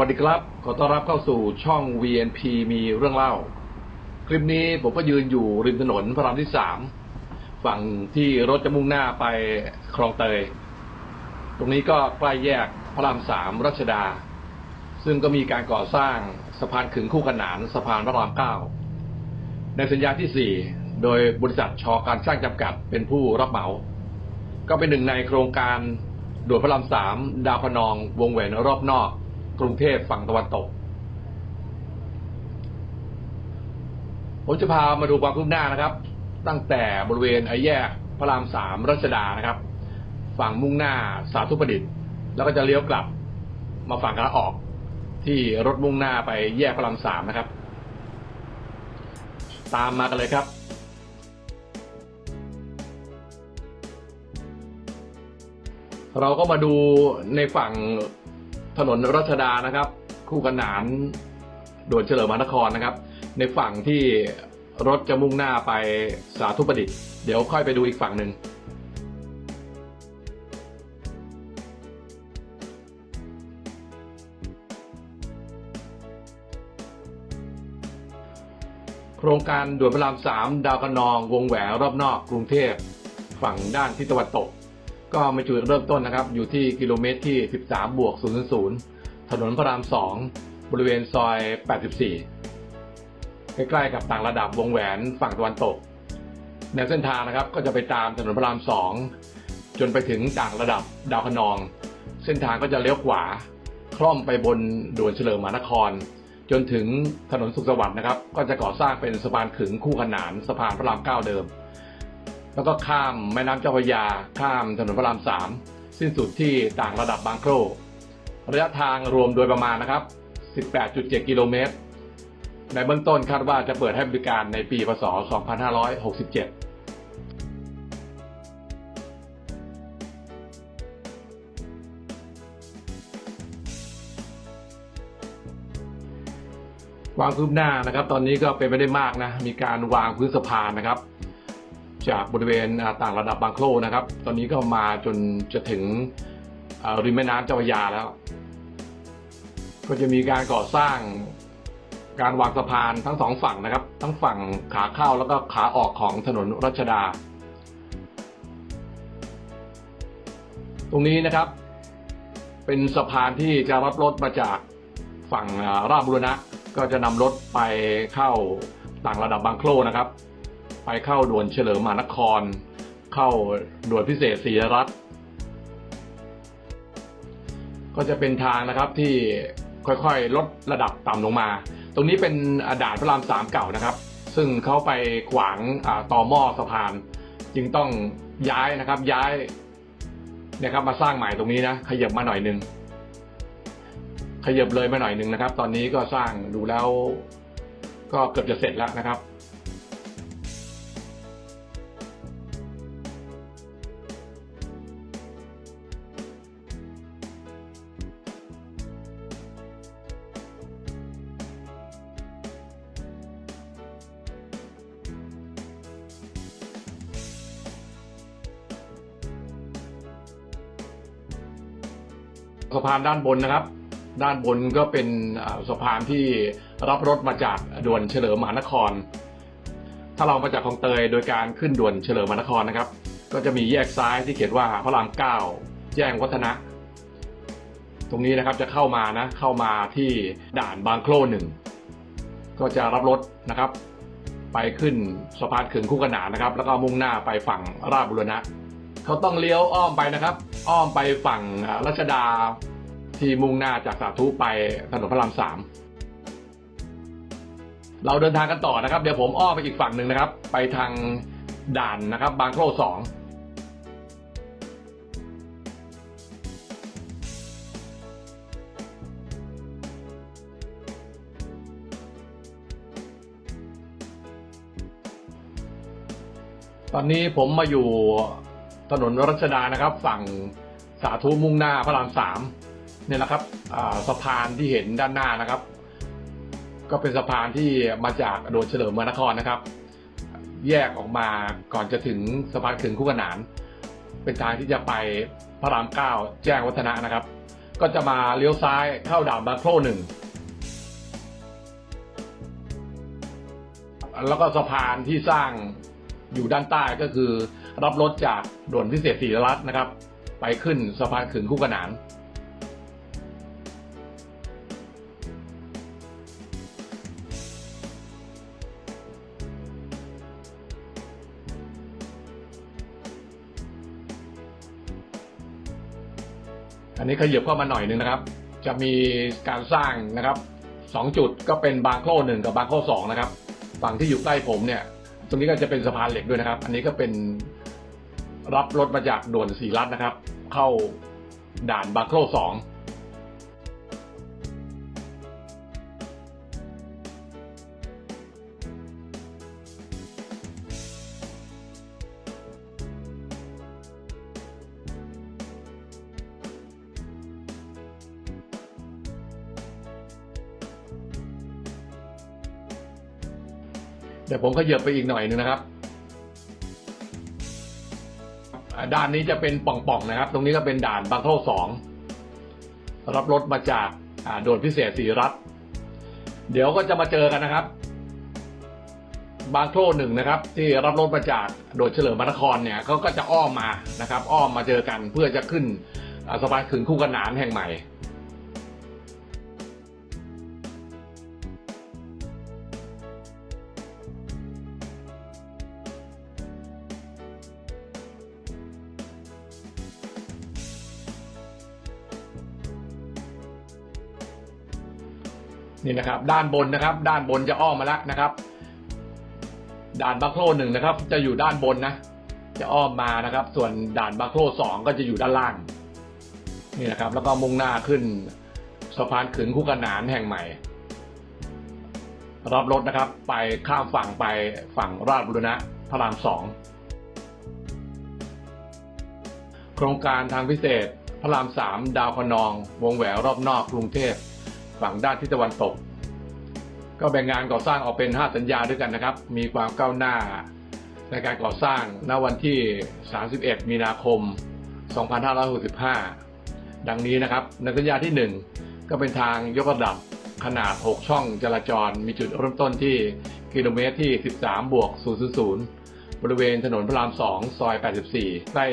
สวัสดีครับ ขอต้อนรับเข้าสู่ช่อง VNP มีเรื่องเล่า คลิปนี้ผมก็ยืนอยู่ริมถนนพระรามที่สามฝั่งที่รถจะมุ่งหน้าไปคลองเตย ตรงนี้ก็ใกล้แยกพระรามสามรัชดา ซึ่งก็มีการก่อสร้างสะพานขึงคู่ขนานสะพานพระรามเก้าในสัญญาที่สี่โดยบริษัทชอการสร้างจำกัดเป็นผู้รับเหมา ก็เป็นหนึ่งในโครงการด่วนพระรามสามดาวพนองวงแหวนรอบนอก กรุงเทพฝั่งตะวันตก ผมจะพามาดูความคืบหน้านะครับ ตั้งแต่บริเวณไอแยกพระรามสามรัชดานะครับ ฝั่งมุ่งหน้าสาธุประดิษฐ์ แล้วก็จะเลี้ยวกลับมาฝั่งขาออก ที่รถมุ่งหน้าไปแยกพระรามสามนะครับ ตามมากันเลยครับเราก็มาดูในฝั่ง ถนนรัชดานะครับ คู่ขนานด่วนเฉลิมมหานครนะครับ ในฝั่งที่รถจะมุ่งหน้าไปสาธุประดิษฐ์เดี๋ยวค่อยไปดูอีกฝั่งหนึ่งโครงการด่วนพระรามสามดาวคะนอง วงแหวนรอบนอกกรุงเทพ ฝั่งด้านทิศตะวันตก ก็มาจุดเริ่มต้นนะครับ อยู่ที่กิโลเมตรที่ 13 บวก 000 ถนนพระราม 2 บริเวณซอย 84 ใกล้ๆกับต่างระดับวงแหวนฝั่งตะวันตกแนวเส้นทางนะครับก็จะไปตามถนนพระราม 2 จนไปถึงต่างระดับดาวคะนอง เส้นทางก็จะเลี้ยวขวา คล่อมไปบนด่วนเฉลิมมหานคร จนถึงถนนสุขสวัสดิ์นะครับ ก็จะก่อสร้างเป็นสะพานขึงคู่ขนานสะพานพระรามเก้าเดิม แล้วก็ข้ามแม่น้ำเจ้าพระยา ข้ามถนนพระรามสามสิ้นสุดที่ต่างระดับบางโครระยะทางรวมโดยประมาณนะครับ 18.7 กิโลเมตร ในเบื้องต้นคาดว่าจะเปิดให้บริการในปีพศ 2567ความคืบหน้านะครับ ตอนนี้ก็เป็นไปได้มากนะ มีการวางพื้นสะพานนะครับ จากบริเวณต่างระดับบางโคลนะครับ ตอนนี้ก็มาจนจะถึงริมแม่น้ำเจ้าพระยาแล้ว ก็จะมีการก่อสร้างการวางสะพานทั้งสองฝั่งนะครับ ทั้งฝั่งขาเข้าแล้วก็ขาออกของถนนรัชดา ตรงนี้นะครับ เป็นสะพานที่จะรับรถมาจากฝั่งราชบุรณะ ก็จะนำรถไปเข้าต่างระดับบางโคลนะครับ ไปเข้าด่วนเฉลิมมหานคร เข้าด่วนพิเศษศรีรัตน์ก็จะเป็นทางนะครับที่ค่อยๆ ลดระดับต่ำลงมา ตรงนี้เป็นอาด่านพระรามสามเก่านะครับ ซึ่งเขาไปขวางต่อหม้อสะพาน จึงต้องย้ายนะครับย้ายนี่ยครับมาสร้างใหม่ตรงนี้นะขยับมาหน่อยหนึงขยับเลยมาหน่อยหนึ่งนะครับ ตอนนี้ก็สร้างดูแล้ว ก็เกือบจะเสร็จแล้วนะครับ สะพานด้านบนนะครับ ด้านบนก็เป็นสะพานที่รับรถมาจากด่วนเฉลิมมหานคร ถ้าเรามาจากคลองเตยโดยการขึ้นด่วนเฉลิมมหานครนะครับ ก็จะมีแยกซ้ายที่เขียนว่าพระรามเก้าแจ้งวัฒนะตรงนี้นะครับจะเข้ามานะเข้ามาที่ด่านบางโคลหนึ่งก็จะรับรถนะครับ ไปขึ้นสะพานขึงคู่ขนานนะครับ แล้วก็มุ่งหน้าไปฝั่งราชบุรณะ เขาต้องเลี้ยวอ้อมไปนะครับ อ้อมไปฝั่งรัชดาที่มุ่งหน้าจากสาธุไปถนนพระรามสามเราเดินทางกันต่อนะครับ เดี๋ยวผมอ้อมไปอีกฝั่งหนึ่งนะครับ ไปทางด่านนะครับ บางโคลสองตอนนี้ผมมาอยู่ ถนนรัชดานะครับ ฝั่งสาธุมุ่งหน้าพระรามสามเนี่ยนะครับสะพานที่เห็นด้านหน้านะครับ ก็เป็นสะพานที่มาจากโดนเฉลิมมานครนะครับ แยกออกมาก่อนจะถึงสะพานขึงคู่ขนาน เป็นทางที่จะไปพระรามเก้าแจ้งวัฒนะนะครับ ก็จะมาเลี้ยวซ้ายเข้าด่านบางโคร่หนึ่งแล้วก็สะพานที่สร้างอยู่ด้านใต้ก็คือ รับรถจากด่วนพิเศษศรีรัตน์นะครับ ไปขึ้นสะพานขึงคู่ขนานอันนี้ขยับเข้ามาหน่อยหนึงนะครับ จะมีการสร้างนะครับสองจุดก็เป็นบางโคร่หนึ่งกับบางโคร่สองนะครับ ฝั่งที่อยู่ใกล้ผมเนี่ย ตรงนี้ก็จะเป็นสะพานเหล็กด้วยนะครับ อันนี้ก็เป็น รับรถมาจากด่วนสีรัตนะครับ เข้าด่านบาโคร่สองเดี๋ยวผมขยับไปอีกหน่อยหนึงนะครับ ด้านนี้จะเป็นป่องๆนะครับ ตรงนี้ก็เป็นด่านบางโคร่สองรับรถมาจากอ่าโดนพิเศษสีรัฐ เดี๋ยวก็จะมาเจอกันนะครับ บางโคร่หนึ่งนะครับ ที่รับรถมาจากโดดเฉลิมพระนครเนี่ยเขาก็จะอ้อมมานะครับ อ้อมมาเจอกันเพื่อจะขึ้นสะพานขึงคู่ขนานแห่งใหม่ นี่นะครับ ด้านบนนะครับ ด้านบนจะอ้อมมาแล้วนะครับ ด่านบาโครหนึ่งนะครับ จะอยู่ด้านบนนะ จะอ้อมมานะครับ ส่วนด่านบาโครสองก็จะอยู่ด้านล่าง นี่นะครับ แล้วก็มุ่งหน้าขึ้นสะพานขึงคู่ขนานแห่งใหม่ รับรถนะครับ ไปข้ามฝั่งไปฝั่งราชบุรณะพระรามสองโครงการทางพิเศษ พระรามสามดาวคนอง วงแหววรอบนอกกรุงเทพ ฝั่งด้านทิศตะวันตก ก็แบ่งงานก่อสร้างออกเป็น 5 สัญญาด้วยกันนะครับ มีความก้าวหน้าในการก่อสร้างณวันที่ 31 มีนาคม 2565 ดังนี้นะครับ ในสัญญาที่ 1 ก็เป็นทางยกระดับขนาด 6 ช่องจราจร มีจุดเริ่มต้นที่กิโลเมตรที่ 13 บวก 000 บริเวณถนนพระราม 2 ซอย 84ใกล้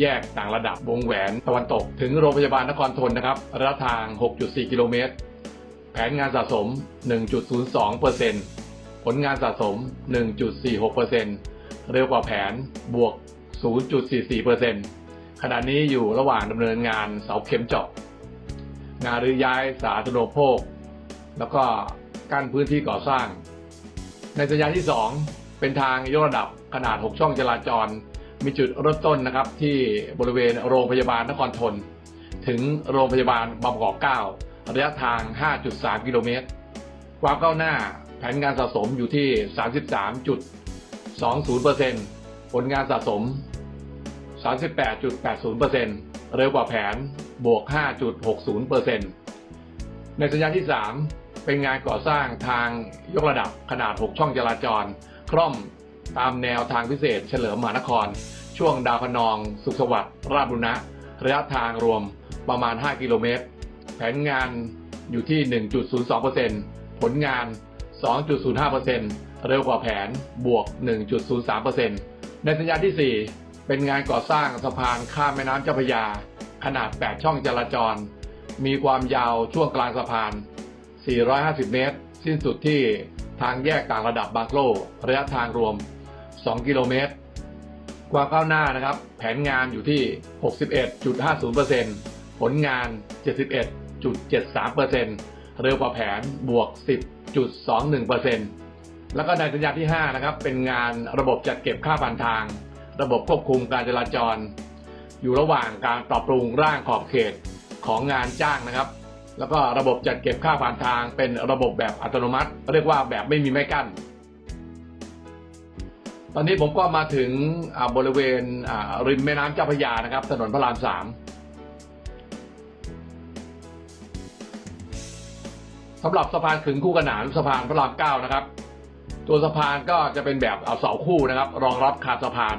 แยกต่างระดับวงแหวนตะวันตก ถึงโรงพยาบาลนครทนนะครับ ระยะทาง 6.4 กิโลเมตร แผนงานสะสม 1.02%ผลงานสะสม 1.46%เร็วกว่าแผนบวก 0.44%ขณะนี้อยู่ระหว่างดำเนินงานเสาเข็มเจาะงานรื้อย้ายสาธารณูปโภค แล้วก็กั้นพื้นที่ก่อสร้าง ในสัญญาที่ 2 เป็นทางยกระดับขนาด 6 ช่องจราจร มีจุดเริ่มต้นนะครับที่บริเวณโรงพยาบาลนครทน ถึงโรงพยาบาลบางกอก9 ระยะทาง 5.3 กิโลเมตร ความก้าวหน้าแผนงานสะสมอยู่ที่ 33.20%ผลงานสะสม 38.80%เร็วกว่าแผนบวก 5.60%ในสัญญาที่ 3 เป็นงานก่อสร้างทางยกระดับขนาด 6 ช่องจราจรคร่อมตามแนวทางพิเศษเฉลิมมหานคร ช่วงดาวคะนอง สุขสวัสดิ์ราชบุรณะระยะทางรวมประมาณ 5 กิโลเมตร ผนงานอยู่ที่ 1.02%ผลงาน 2.05%เร็วกว่าแผนบวก 1.03%ในสัญญาที่ 4 เป็นงานก่อสร้างสะพานข้ามแม่น้ำเจ้าพระยา ขนาด 8 ช่องจราจร มีความยาวช่วงกลางสะพาน 450 เมตร สิ้นสุดที่ทางแยกต่างระดับบางโลระยะทางรวม 2 กิโลเมตร ความก้าวหน้านะครับ แผนงานอยู่ที่ 61.50%ผลงาน 71.73%เร็วกว่าแผนบวก 10.21%แล้วก็ในสัญญาที่ 5 นะครับ เป็นงานระบบจัดเก็บค่าผ่านทาง ระบบควบคุมการจราจร อยู่ระหว่างการปรับปรุงร่างขอบเขตของงานจ้างนะครับ แล้วก็ระบบจัดเก็บค่าผ่านทาง เป็นระบบแบบอัตโนมัติ เรียกว่าแบบไม่มีไม้กั้นตอนนี้ผมก็มาถึงบริเวณริมแม่น้ำเจ้าพระยานะครับ ถนนพระรามสาม สำหรับสะพานขึงคู่ขนานสะพานพระรามเก้านะครับ ตัวสะพานก็จะเป็นแบบเอาเสาคู่นะครับ รองรับคานสะพาน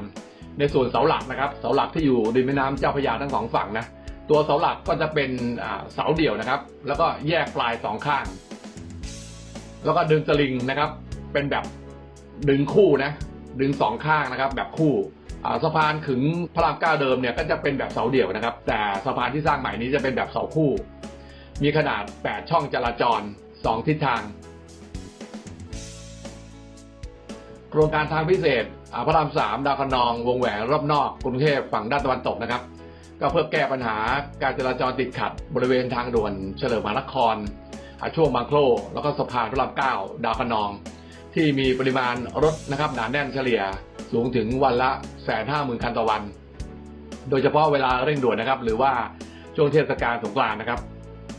ในส่วนเสาหลักนะครับ เสาหลักที่อยู่ริมแม่น้ำเจ้าพระยาทั้งสองฝั่งนะตัวเสาหลักก็จะเป็นเสาเดี่ยวนะครับ แล้วก็แยกปลายสองข้าง แล้วก็ดึงสลิงนะครับ เป็นแบบดึงคู่นะ ดึงสองข้างนะครับ แบบคู่สะพานขึงพระรามเก้าเดิมเนี่ยก็จะเป็นแบบเสาเดี่ยวนะครับ แต่สะพานที่สร้างใหม่นี้จะเป็นแบบเสาคู่ มีขนาด 8 ช่องจราจร 2 ทิศทาง โครงการทางพิเศษอ่าพระรามสามดาวคะนอง วงแหวนรอบนอก กรุงเทพฝั่งด้านตะวันตกนะครับ ก็เพื่อแก้ปัญหาการจราจรติดขัด บริเวณทางด่วนเฉลิมมหานครอ่าช่วงบางโคลแล้วก็สะพานพระรามเก้าดาวคะนอง ที่มีปริมาณรถนะครับหนาแน่นเฉลี่ยสูงถึงวันละแสนห้าหมื่นคันต่อวัน โดยเฉพาะเวลาเร่งด่วนนะครับ หรือว่าช่วงเทศกาลสงกรานต์นะครับ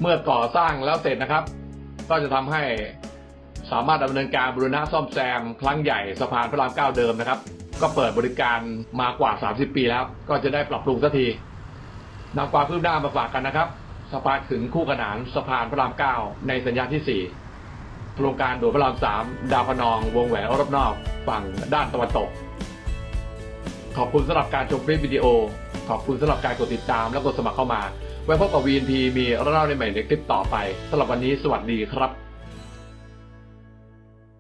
เมื่อก่อสร้างแล้วเสร็จนะครับ ก็จะทำให้สามารถดำเนินการบูรณะซ่อมแซมครั้งใหญ่สะพานพระรามเก้าเดิมนะครับ ก็เปิดบริการมากว่า 30 ปีแล้ว ก็จะได้ปรับปรุงสักทีนำความคืบหน้ามาฝากกันนะครับสะพานขึงคู่ขนานสะพานพระรามเก้าในสัญญาณที่4โครงการด่วนพระรามสามดาวพนอง วงแหวนรอบนอก ฝั่งด้านตะวันตก ขอบคุณสำหรับการชมคลิปวิดีโอ ขอบคุณสำหรับการกดติดตามและกดสมัครเข้ามา ไว้พบกับ VNP มีเรื่องเล่าในใหม่ในคลิปต่อไปสำหรับวันนี้สวัสดีครับ